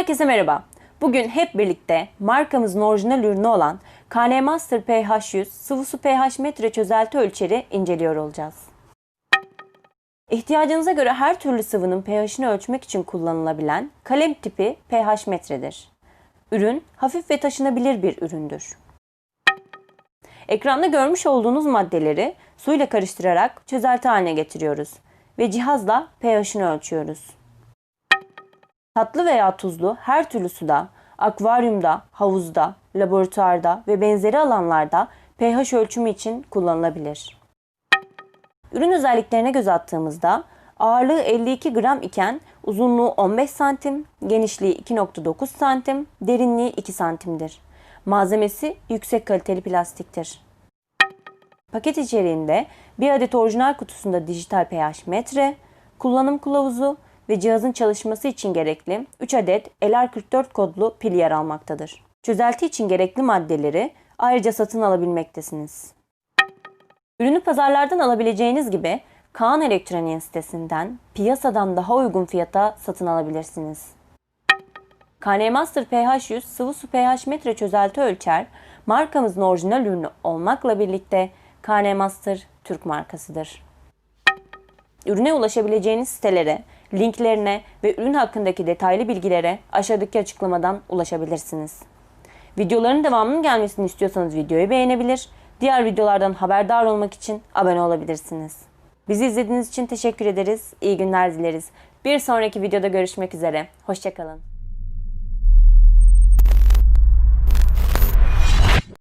Herkese merhaba. Bugün hep birlikte markamızın orijinal ürünü olan KN Master pH100 sıvı su pH metre çözelti ölçeri inceliyor olacağız. İhtiyacınıza göre her türlü sıvının pH'ini ölçmek için kullanılabilen kalem tipi pH metredir. Ürün hafif ve taşınabilir bir üründür. Ekranda görmüş olduğunuz maddeleri suyla karıştırarak çözelti haline getiriyoruz ve cihazla pH'ini ölçüyoruz. Tatlı veya tuzlu her türlü suda, akvaryumda, havuzda, laboratuvarda ve benzeri alanlarda pH ölçümü için kullanılabilir. Ürün özelliklerine göz attığımızda ağırlığı 52 gram iken uzunluğu 15 santim, genişliği 2.9 santim, derinliği 2 santimdir. Malzemesi yüksek kaliteli plastiktir. Paket içeriğinde bir adet orijinal kutusunda dijital pH metre, kullanım kılavuzu ve cihazın çalışması için gerekli 3 adet LR44 kodlu pil yer almaktadır. Çözelti için gerekli maddeleri ayrıca satın alabilmektesiniz. Ürünü pazarlardan alabileceğiniz gibi Kaan Elektronik'in sitesinden piyasadan daha uygun fiyata satın alabilirsiniz. KN Master pH100 sıvı su pH metre çözelti ölçer, markamızın orijinal ürünü olmakla birlikte KN Master Türk markasıdır. Ürüne ulaşabileceğiniz sitelere, linklerine ve ürün hakkındaki detaylı bilgilere aşağıdaki açıklamadan ulaşabilirsiniz. Videoların devamının gelmesini istiyorsanız videoyu beğenebilir, diğer videolardan haberdar olmak için abone olabilirsiniz. Bizi izlediğiniz için teşekkür ederiz, iyi günler dileriz. Bir sonraki videoda görüşmek üzere, hoşçakalın.